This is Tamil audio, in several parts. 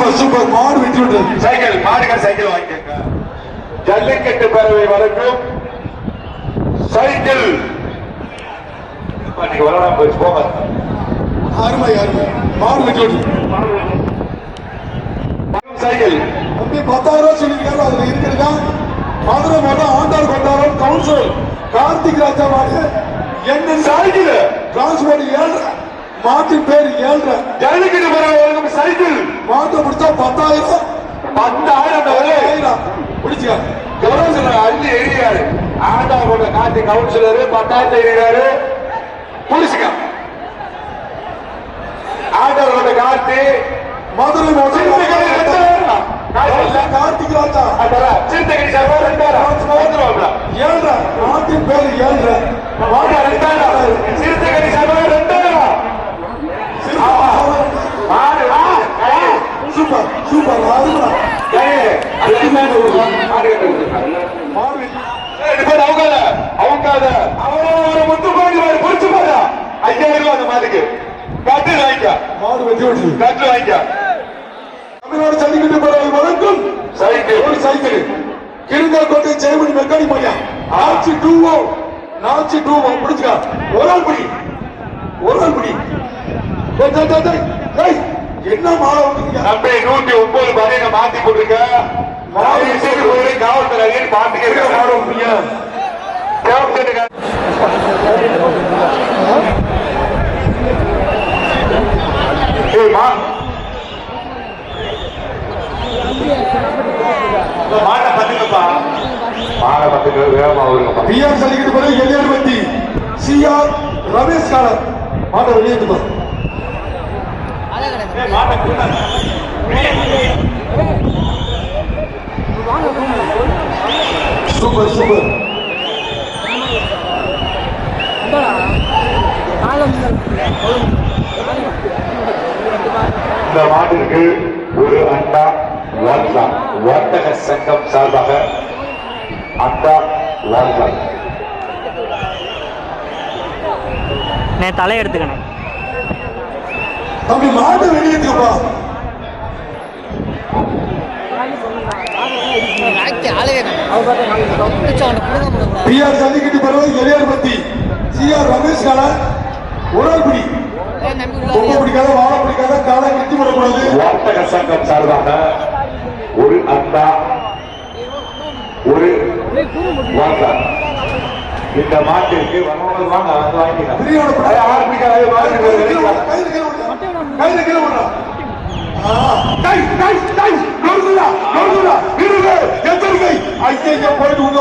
விட்டது சைக்கிள் மாடுகள் சைக்கிள் வாங்கிக்கோங்க. ஜல்லிக்கட்டு பேரவை வரைக்கும் சைக்கிள். நீங்க வரலாம் போய் போங்க. அருமை அருமை. மாடு வெற்றி விட்டது சைக்கிள். தம்பி பத்தாயிரம் ரூபாய் சொல்லியிருக்காரு. அதுல இருக்கிறதா? மதுரை மாவட்டம் ஆண்டாள் கொண்டாடம் கவுன்சில் கார்த்திக் ராஜா மாடு. என்ன சைக்கிள். டிரான்ஸ்போர்ட் ஏழ்ரை மாட்டின் பேர் ஏழ்ரை. ஜல்லிக்கட்டு வரைக்கும் சைக்கிள் மாட்டை பிடிச்சா பத்தாயிரம். பத்தாயிரம் பிடிச்சிக்க. கவுன்சிலர் அள்ளி எழுதியாரு. ஆண்டாள் கொண்ட காந்தி கவுன்சிலர் பத்தாயிரத்தி எழுதியாரு புடிச்சுக்க. ஆண்டாள் கொண்ட காந்தி மதுரை. மாவட்டம் கார்த்திக் ராஜா. சிறுத்தைகள் சபை ரெண்டாயிரம் வந்துருவாங்களா ஏழ்ரை மாட்டின் பேர் ஏழ்ரை வாங்க ரெண்டாயிரம் சிறுத்தைகள் சபை ரெண்டாயிரம் மாடு வா கை சூப்பர் சூப்பர் அருமை கை அருமையான ஒரு மாடு கட்டுறது மாடு வெற்றி. ரெண்டு பேர் அவங்காத அவங்காத அவனோ ஒரு முத்து கோடி பொறிச்சு போதா ஐயாயிரம் ரூபாய் அந்த மாட்டுக்கு. கட்டு வாங்கிக்க. மாடு வெற்றி விட்டது கட்டு வாங்கிக்க. தமிழ்நாடு ஜல்லிக்கட்டு பேரவை வழங்கும் சைக்கிள். ஒரு சைக்கிள். கிருங்கல்கோட்டை ஜெயமணி மெக்கானி மையா நாச்சி டூவோ நாச்சி டூவோ பிடிச்சுக்க ஒரு ஆள் பிடி ஒரு ஆள் பிடி என்ன மாலை நம்பி நூத்தி ஒன்பது பதின மாத்தி போட்டிருக்க. காவல்துறை அதிகாரி மாட்டை பத்துக்கப்பா மாடை பத்துக்க வேகமா வருங்கப்பா பிஆர் ஜல்லிக்கட்டு பேரவை எல்லையார் வண்டி சிஆர் ரமேஷ் காலர். மாட்டை வெளியேற்றுப்பா ஏய், மாட்டை. Super super. இந்த மாட்டிற்கு ஒரு அண்டா வாங்கா வர்த்தக சங்கம் சார்பாக அண்டா வாங்கா நான் தலை எடுத்துக்கணும் தம்பி மாட்டை வெளியேற்றுப்பா பிஆர் ஜல்லிக்கட்டு பேரவை எல்லையார் வண்டி சிஆர் ரமேஷ் காலர் ஒரு ஆள் பிடி பிடிக்காத வாழை பிடிக்காத காலை கிட்டி விடக்கூடாது வர்த்தக சங்கம் சார்பாக ஒரு அண்டா ஒரு வாங்கா இந்த மாட்டிற்கு வரவங்க வாங்க வந்து வாங்கிக்கலாம் ஆரம்பிக்காது கையில கீழே விடுறா. கை, கை, கை. நொறுங்குடா, நொறுங்குடா. இருங்க, எச்சரிக்கை. ஐயையோ, போயிட்டு உள்ள.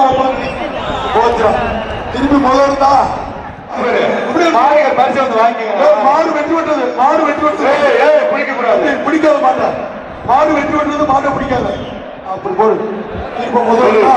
போச்சுடா. திருப்பி முதல்ல மாடு வெட்டி விட்டது மாடு ஏய், ஏய், பிடிக்க கூடாது. பிடிக்காத மாட்டா. மாடு வெட்டி விட்டது மாட்டை பிடிக்காத. அப்படி போடு. திருப்ப முதல்ல